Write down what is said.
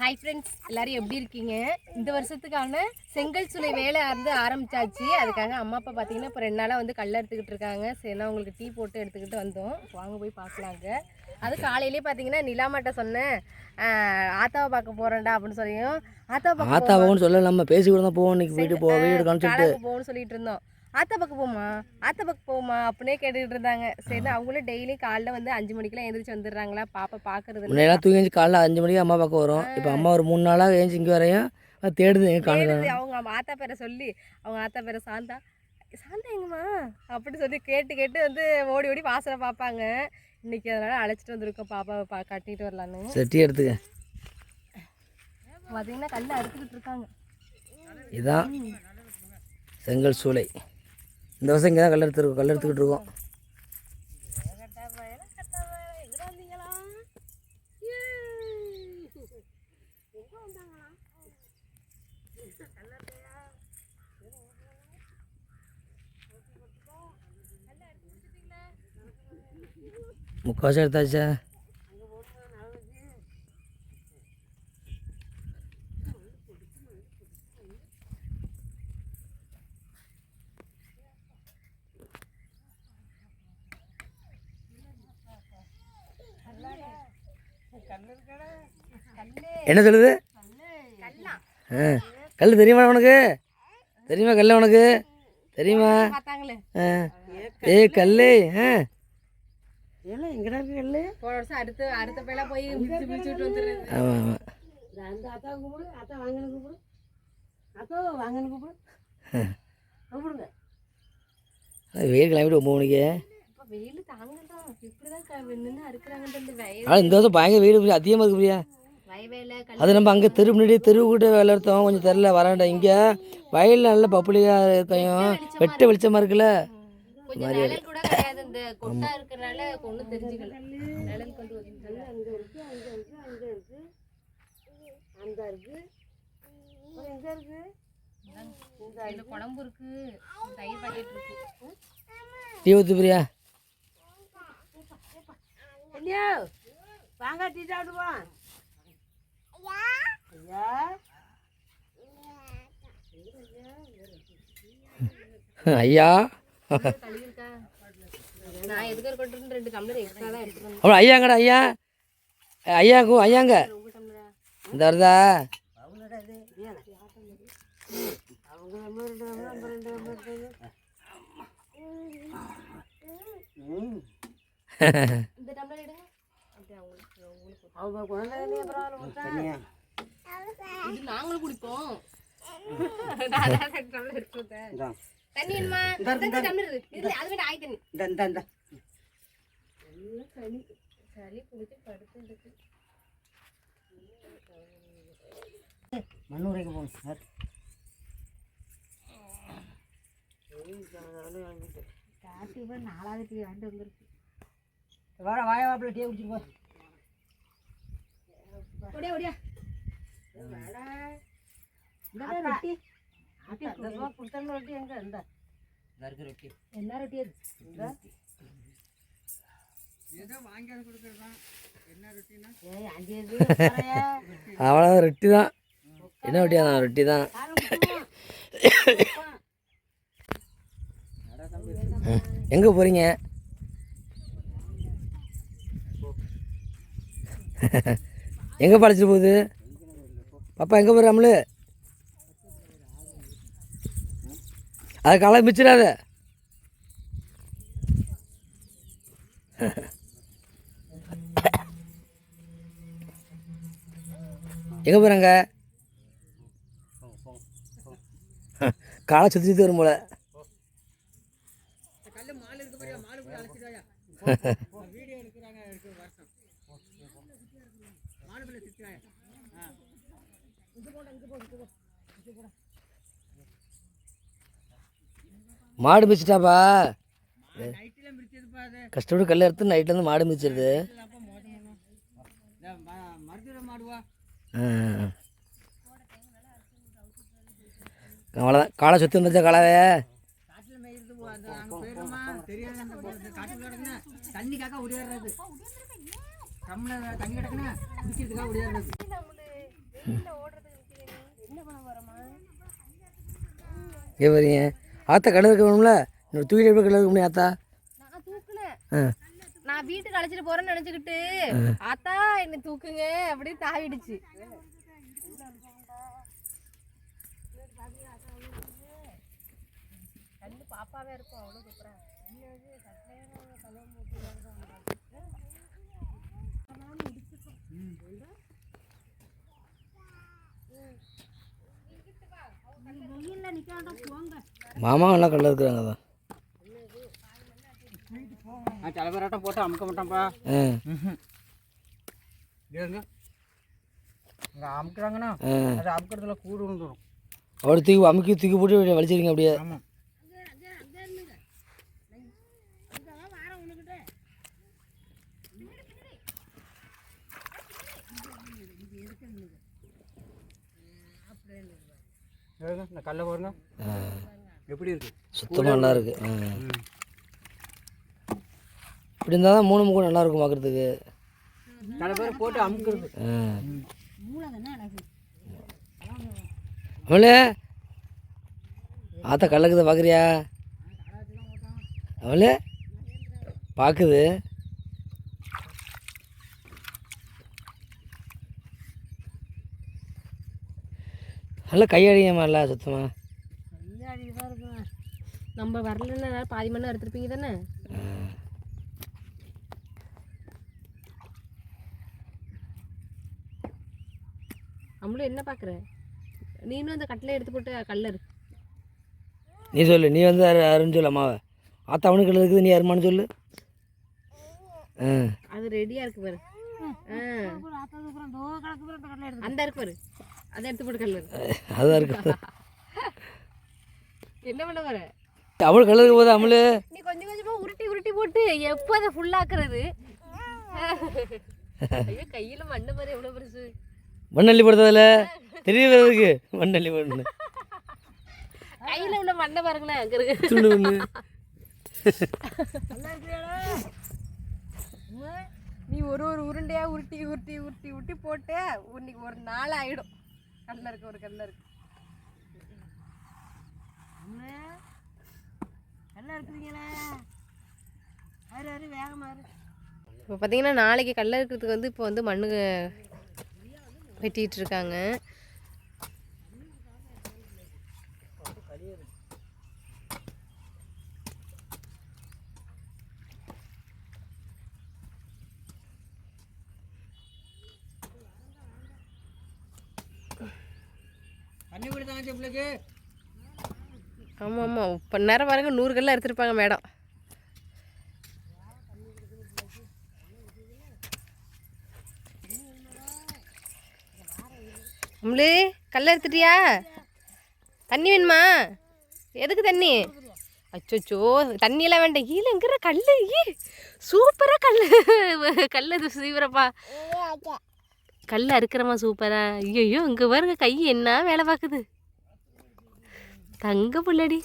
Hi friends எல்லாரும் எப்படி இருக்கீங்க? இந்த வருஷத்துக்கான செங்கல் சுளை வேலை வந்து ஆரம்பிச்சாச்சு. அதுக்காக அம்மா அப்பா பார்த்தீங்கன்னா இப்போ ரெண்டு நாளாக வந்து கல்ல எடுத்துக்கிட்டு இருக்காங்க. சரி நான் உங்களுக்கு டீ போட்டு எடுத்துக்கிட்டு வந்தோம். வாங்க போய் பார்க்கலாங்க அது காலையிலே பார்த்தீங்கன்னா நிலாமாட்ட சொன்னேன். ஆத்தாவை பார்க்க போகிறேன்டா அப்படின்னு சொல்லியும். ஆத்தாவை ஆத்தா போகணும்னு சொல்ல நம்ம பேசி கூட தான் போவோம். இன்னைக்கு வீட்டு போ வீடு போகணும்னு சொல்லிட்டு இருந்தோம். ஆத்தா பக்கம் போமா ஆத்தா பக்கம் போமா அப்படின்னே கேட்டுக்கிட்டு இருந்தாங்க. சரி அவங்களும் டெய்லி காலைல வந்து அஞ்சு மணிக்கெல்லாம் எழுந்திரிச்சு வந்துடுறாங்களா? பாப்பா பார்க்கறது இல்ல. முன்னையெல்லாம் தூங்கி எழுந்து காலைல அஞ்சு மணிக்கு அம்மா பார்க்க வரும். இப்போ அம்மா ஒரு மூணு நாளாக ஏஞ்சி இங்கே வரையும் தேடுது எங்க காணுது தேடுது. அவங்க ஆத்தா பேரை சொல்லி அவங்க ஆத்தா பேரை சாந்தா. சாந்தா எங்கம்மா? அப்படி சொல்லி கேட்டு கேட்டு வந்து ஓடி ஓடி வாசலை பார்ப்பாங்க. இன்னைக்கு அதனால அழைச்சிட்டு வந்திருக்கோம். பாப்பாவை பா கட்டிட்டு வரலான்னு. சரி டீ எடுத்துக்க. பார்த்தீங்கன்னா கல்ல அறுத்துக்கிட்டு இருக்காங்க. இதுதான் செங்கல் சூளை. இந்த வருஷம் இங்கே தான் கல் எடுத்துருக்கோம் கல் எடுத்துக்கிட்டு இருக்கோம். முக்கால்வாசி எடுத்தாச்சா? என்ன சொல்லுது? ஆ. கல் தெரியுமா உனக்கு? தெரியுமா கல் உனக்கு? தெரியுமா? ஆ. ஏய் கல்லு. ஆ. போன வருஷம் அடுத்த அடுத்த பேல போய் மிதிச்சு மிதிச்சு விட்டு வந்துடுறது ஆமாம் ஆமாம் வெயில் கிளம்பிட்டு ஒம்பது மணிக்கு. வெயில் இப்படிதான் இந்த வருஷம் பயங்கர வெயில் பிரியா அதிகமாக இருக்கு பிரியா. அது நம்ம அங்கே தெரு முன்னாடி தெருவு கூட வேலை எடுத்தோம். கொஞ்சம் தெரில வராண்டா இங்கே வயலில் நல்ல பப்புளியாக இருக்கையும். வெட்ட வெளிச்சமாக இருக்குல்ல? கூட கிடையாது. பிரியா வாங்க டீ சாப்பிடுவோம். ஐயா? வந்தேன் அப்புறம் ஐயாங்கடா ஐயா? ஐயாக்கும் ஐயாங்க. இந்த வருதா? இந்த டம்ளர் எடுங்க அப்படியே அவங்களுக்கு உங்களுக்கு அவங்க குழந்தை அப்புறம் இது நாங்களும் குடிப்போம். தண்ணி இல்ல அது வேண்டாம் ஆய் தண்ணி. சளி சளி குடிச்சு படுத்து மண்ணூரைக்கு போகணும் சார். காட்டி நாலாவது டீ வாங்கிட்டு வந்துருக்கு. வாழ வாய வாப்பில் டீ குடிச்சிட்டு போ. ஒடியா இந்த ரொட்டி கொடுத்தன ரொட்டி எங்க இந்த ரொட்டி என்ன அது ரொட்டி தான் என்ன ரொட்டியா தான் ரொட்டி தான் எங்கே போகிறீங்க எங்கே படைச்சிட்டு போகுது? பாப்பா எங்கே போகிற அம்மளு அது களை மிச்சிடாத எங்கே போகிறாங்க காலை சுற்றி சுற்றி வரும் போல. மாடு மிச்சிட்டாப்பா கஷ்டப்பட்டு கல்ல எடுத்து நைட்ல இருந்து மாடு மாடுவா அவ்வளோதான் காலை சுற்றி வந்துச்சா காலாவே? தெரியாது கிடக்குன்னா குடிக்கிறதுக்காக ஓடியாடுறது என்ன பண்ண போறோமா இங்கே வரீங்க ஆத்தா கடை இருக்கணும்ல இன்னொரு தூக்கிட்டு எப்படி கடை இருக்க முடியும் ஆத்தா? நான் தூக்குனேன் ஆ. நான் வீட்டுக்கு அழைச்சிட்டு போறேன்னு நினைச்சுக்கிட்டு ஆத்தா என்ன தூக்குங்க அப்படின்னு தாவிடுச்சு. கண்ணு பாப்பாவே இருக்கும் அவ்வளோ சூப்பரா மாமா நல்லா கடை இருக்கிறாங்க தான் தலைவராட்டம் போட்டு அமுக்க மாட்டான்ப்பா இங்கே அமுக்குறாங்கன்னா அது அமுக்கிறதுல கூடு வந்துடும் அவரை தூக்கி அமுக்கி தூக்கி போட்டு வலிச்சிருங்க அப்படியே. ஆமாம் பாருங்க. எப்படி இருக்கு? சுத்தமாக நல்லா இருக்கு. இப்படி இருந்தால் தான் மூணு முகம் நல்லா இருக்கும் பார்க்குறதுக்கு சில பேர் போட்டு அமுக்குறது. அவளே ஆத்தா கல்லக்குதை பார்க்குறியா அவளே பார்க்குது நல்லா கையடியமா இல்லை சுத்தமாக நம்ம வரலன்னா பாதி மணி நேரம் எடுத்துருப்பீங்க தானே? நம்மளும் என்ன பார்க்குற நீனும் அந்த கட்டில எடுத்து போட்டு கல்லர் நீ சொல்லு நீ வந்து அரு அருன்னு சொல்லு அம்மாவை. ஆத்தா அவனுக்கு கல்லு இருக்குது நீ அருமான்னு சொல்லு. ஆ. அது ரெடியா இருக்கு பாரு. அந்த இருக்கு பாரு. அதை எடுத்து போட்டு அதுதான் இருக்கு. என்ன பண்ண போற? அவள் கல்லு போது அமலு. நீ கொஞ்சம் கொஞ்சமா உருட்டி உருட்டி போட்டு எப்போ அதை ஃபுல்லாக்குறது ஐயோ கையில மண்ணு பாரு எவ்வளவு பெருசு. மண்ணள்ளி போடுறதில்ல தெரியறதுக்கு மண்ணள்ளி போடணும் கையில உள்ள மண்ணை பாருங்களேன் அங்க இருக்கு. துண்டு நீ ஒரு ஒரு உருண்டையா உருட்டி உருட்டி உருட்டி உருட்டி போட்டு இன்னைக்கு ஒரு நாள் ஆயிடும். கல்ல இருக்கு ஒரு கல்ல இருக்கு. இப்போ பார்த்தீங்கன்னா நாளைக்கு கல்ல இருக்கிறதுக்கு வந்து இப்போ வந்து மண்ணு வெட்டிட்டு இருக்காங்க தண்ணி குடி தாங்க பிள்ளைக்கு ஆமாம் ஆமாம் இப்போ நேரம் பாருங்க நூறு கல்ல எடுத்துருப்பாங்க மேடம். அம்லு கல்ல எடுத்துட்டியா? தண்ணி வேணுமா? எதுக்கு தண்ணி? அச்சோச்சோ தண்ணியெல்லாம் வேண்டாம். கீழே எங்கிற கல் ஈ சூப்பராக கல் கல் இது சீவிரப்பா. கல் அறுக்கிறமா சூப்பரா ஐயோ இங்கே பாருங்க கை என்ன வேலை பார்க்குது? தங்க பிள்ளடி.